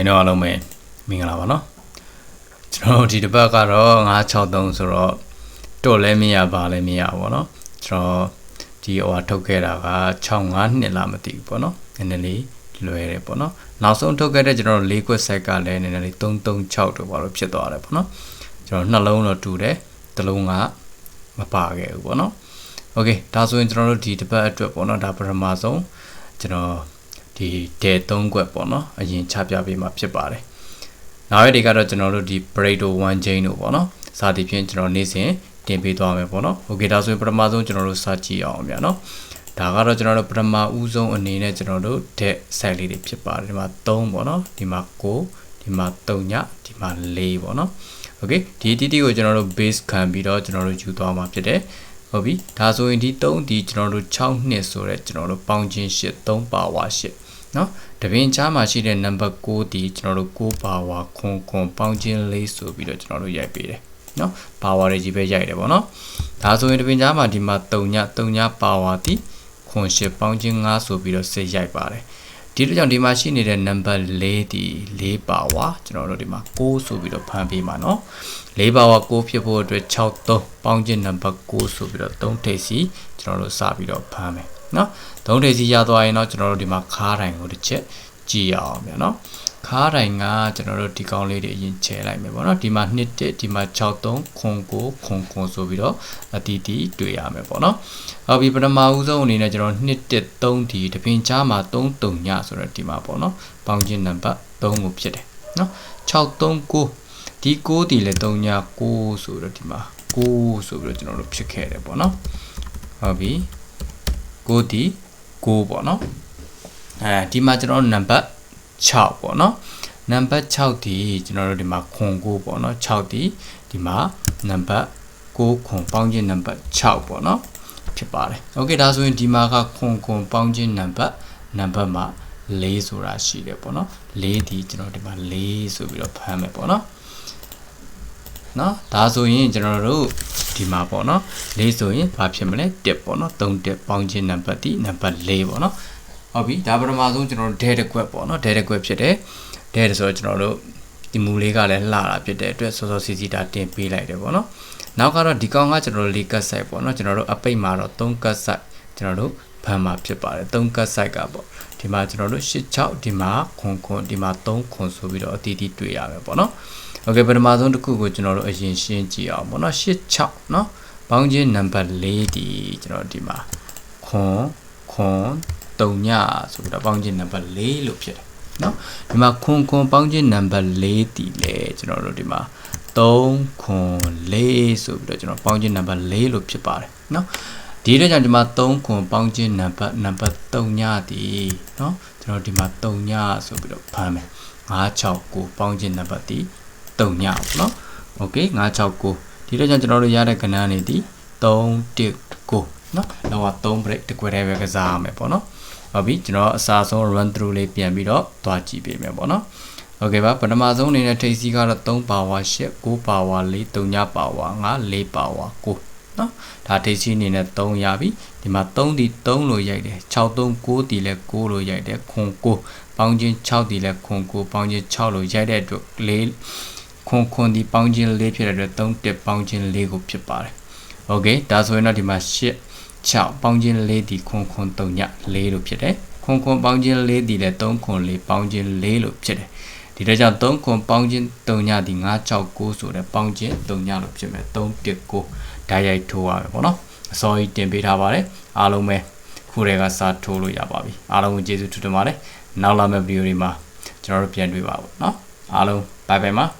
ရင်တော့အားလုံးပဲမင်္ဂလာပါနော်ကျွန်တော်တို့ဒီတစ်ပတ်ကတော့963ဆိုတော့တော့လည်းမရပါလည်းမရပါဘောเนาะကျွန်တော်ဒီဟိုဟာထုတ်ခဲ့တာက65နှစ်လားမသိဘူးပေါ့နော်နည်းနည်းလေးလွယ်တယ်ပေါ့နော်နောက်ဆုံးထုတ်ခဲ့တဲ့ကျွန်တော်တို့၄ခွက် set ကလည်းနည်းနည်းလေး336တို့ပါလို့ဖြစ်သွားတယ်ပေါ့နော်ကျွန်တော်နှလုံးတော့တူတယ်တစ်လုံးကမပါခဲ့ဘူးပေါ့နော်โอเคဒါဆိုရင်ကျွန်တော်တို့ဒီတစ်ပတ်အတွက်ပေါ့နော်ဒါပထမဆုံးကျွန်တော် ဒီတဲ3ခွက်ပေါ့နော်အရင်ချပြပေးမှာဖြစ်ပါတယ်နောက်ရက်တွေကတော့ကျွန်တော်တို့ဒီ Pareto 1 chain တို့ပေါ့နော်စသည်ဖြင့်ကျွန်တော်နေ့စဉ်တင်ပေးသွားမယ်ပေါ့နော်โอเคဒါဆိုရင်ပထမဆုံးကျွန်တော်တို့စကြည့်အောင်ဗျာနော်ဒါကတော့ကျွန်တော်တို့ပထမဦးဆုံးအနေနဲ့ကျွန်တော်တို့ dead side လေးတွေဖြစ်ပါတယ်ဒီမှာ3ပေါ့နော်ဒီမှာ9ဒီမှာ3ညဒီမှာ4ပေါ့နော်โอเคဒီတီတီကိုကျွန်တော်တို့ base ခံပြီးတော့ကျွန်တော်တို့ယူသွားမှာဖြစ်တယ်ဟုတ်ပြီဒါဆိုရင်ဒီ3ဒီကျွန်တော်တို့6နှစ်ဆိုတော့ကျွန်တော်တို့ပေါင်းချင်း8 3ပါဝါ8 เนาะတပင်ချားမှာရှိတဲ့ number 6ဒီကျွန်တော်တို့6ပါဝါခွန်ခွန်ပေါင်းချင်း4ဆိုပြီးတော့ကျွန်တော်တို့ရိုက်ပေးတယ်เนาะပါဝါတွေကြီးပဲရိုက်တယ်ပေါ့နော်ဒါဆိုရင်တပင်ချားမှာဒီမှာ3ည3ညပါဝါတီခွန်8ပေါင်းချင်း5ဆိုပြီးတော့စစ်ရိုက်ပါတယ်ဒီလိုကြောင့်ဒီမှာရှိနေတဲ့ number 4ဒီ4ပါဝါကျွန်တော်တို့ဒီမှာ6ဆိုပြီးတော့ဖမ်းပေးမှာเนาะ4ပါဝါ6ဖြစ်ဖို့အတွက်6 3ပေါင်းချင်း number 6ဆိုပြီးတော့3ထိပ်စီကျွန်တော်တို့စပြီးတော့ဖမ်းမယ် နော်ဒုံးထိပ်စီရသွားရင်တော့ကျွန်တော်တို့ဒီမှာခါးတိုင်ကိုတစ်ချက်ကြည့်ရအောင်ဗျာနော်ခါးတိုင်ကကျွန်တော်တို့ဒီကောင်းလေးတွေအရင်ချဲလိုက်မယ်ပေါ့နော်ဒီမှာ1တက်ဒီမှာ63ခွန်ကိုခွန်ခွန်ဆိုပြီးတော့အတီးတီးတွေ့ရမယ်ပေါ့နော်နောက်ပြီးပထမဦးဆုံးအနေနဲ့ကျွန်တော်1တက်3ဒီတပင်ချားမှာ3တုံညဆိုတော့ဒီမှာပေါ့နော်ပေါင်းချင်းနံပါတ်3ကိုဖြစ်တယ်နော်639ဒီ6ဒီလည်း3ည6ဆိုတော့ဒီမှာ6ဆိုပြီးတော့ကျွန်တော်တို့ဖြစ်ခဲ့တယ်ပေါ့နော်ဟုတ်ပြီ 9ဒီ9ပေါ့နော်အဲဒီမှာကျွန်တော်နံပါတ်6ပေါ့နော်နံပါတ်6ဒီကျွန်တော်တို့ဒီမှာခွန်9ပေါ့နော်6ဒီဒီမှာနံပါတ်6ခွန်ပေါင်းခြင်းနံပါတ်6ပေါ့နော်ဖြစ်ပါတယ်โอเคဒါဆိုရင်ဒီမှာကခွန်ခွန်ပေါင်းခြင်းနံပါတ်နံပါတ်မှာ4ဆိုတာရှိတယ်ပေါ့နော်4ဒီကျွန်တော်ဒီမှာ4ဆိုပြီးတော့ဖမ်းမယ်ပေါ့နော်နော်ဒါဆိုရင်ကျွန်တော်တို့ ဒီမှာပေါ့နော်၄ဆိုရင်ဘာဖြစ်မလဲ1ပေါ့နော်3တက်ပေါင်းခြင်းနံပါတ်ဒီနံပါတ်4ပေါ့နော်ဟုတ်ပြီဒါပထမဆုံးကျွန်တော်တို့ data quet ပေါ့နော် data quet ဖြစ်တယ် data ဆိုတော့ကျွန်တော်တို့ဒီမူလေးကလည်းလှတာဖြစ်တဲ့အတွက်စောစောစီစီတာတင်ပေးလိုက်တယ်ပေါ့နော်နောက်ကတော့ဒီကောင်ကကျွန်တော်တို့၄ကတ် site ပေါ့နော်ကျွန်တော်တို့အပိတ်မှာတော့3ကတ် site ကျွန်တော်တို့ဖန်မှာဖြစ်ပါတယ်3ကတ် site ကပေါ့ဒီမှာကျွန်တော်တို့86ဒီမှာခွန်ခွန်ဒီမှာ3ခွန်ဆိုပြီးတော့အတီးတီးတွေ့ရမယ်ပေါ့နော် โอเคပထမဆုံးတစ်ခုကိုကျွန်တော်တို့အရင်ရှင်းကြည့်အောင်ပေါ့နော်86เนาะပေါင်းခြင်းနံပါတ်4ဒီကျွန်တော်ဒီမှာခွန်ခွန်3ညဆိုပြီးတော့ပေါင်းခြင်းနံပါတ်4လို့ဖြစ်တယ်เนาะဒီမှာခွန်ခွန်ပေါင်းခြင်းနံပါတ်4ဒီလေကျွန်တော်တို့ဒီမှာ3ခွန်4ဆိုပြီးတော့ကျွန်တော်ပေါင်းခြင်းနံပါတ်4လို့ဖြစ်ပါတယ်เนาะဒီတော့ကြောင့်ဒီမှာ3ခွန်ပေါင်းခြင်းနံပါတ်နံပါတ်3ညဒီเนาะကျွန်တော်ဒီမှာ3ညဆိုပြီးတော့ဖမ်းမယ်969ပေါင်းခြင်းနံပါတ်ဒီ 3ညပေါ့နော်โอเค969ဒီတော့ကြောင့်ကျွန်တော်တို့ရတဲ့ကဏ္ဍနေဒီ319နော်တော့3 break တကွဲတည်းပဲကစားရမယ်ပေါ့နော်ဟုတ်ပြီကျွန်တော်အစားဆုံး run through လေးပြန်ပြီးတော့သွားကြည့်ပေးမယ်ပေါ့နော်โอเคပါပထမဆုံးအနေနဲ့ထိပ်စီးကတော့3 power 8 9 power 4 3ည power 5 4 power 9နော်ဒါထိပ်စီးအနေနဲ့3ရပြီဒီမှာ3ဒီ3လို့ရိုက်တယ်6 3 9ဒီလည်း9လို့ရိုက်တယ်ခွန်9ပေါင်းချင်း6ဒီလည်းခွန်9ပေါင်းချင်း6လို့ရိုက်တဲ့အတွက်4 ခွန်ခွန်ဒီပေါင်းခြင်း၄ဖြစ်တဲ့အတွက်3တက်ပေါင်းခြင်း၄ကိုဖြစ်ပါတယ်။ Okay ဒါဆိုရင်တော့ဒီမှာ8 6ပေါင်းခြင်း၄ဒီခွန်ခွန်3ည4လို့ဖြစ်တယ်။ခွန်ခွန်ပေါင်းခြင်း၄ဒီလည်း3ခွန်4ပေါင်းခြင်း4လို့ဖြစ်တယ်။ဒီတော့ကြောင့်3ခွန်ပေါင်းခြင်း3ညဒီ9 6 9ဆိုတဲ့ပေါင်းခြင်း3ညလို့ဖြစ်မယ်3တက်9ဓာတ်ရိုက်ထိုးရမယ်ပေါ့နော်။အစောကြီးတင်ပေးထားပါတယ်။အားလုံးပဲခုတည်းကစာထိုးလို့ရပါပြီ။အားလုံးကိုကျေးဇူးတင်ပါတယ်။နောက်လာမယ့်ဗီဒီယိုတွေမှာကျွန်တော်တို့ပြန်တွေ့ပါဘူးเนาะ။အားလုံးဘိုင်ဘိုင်ပါ။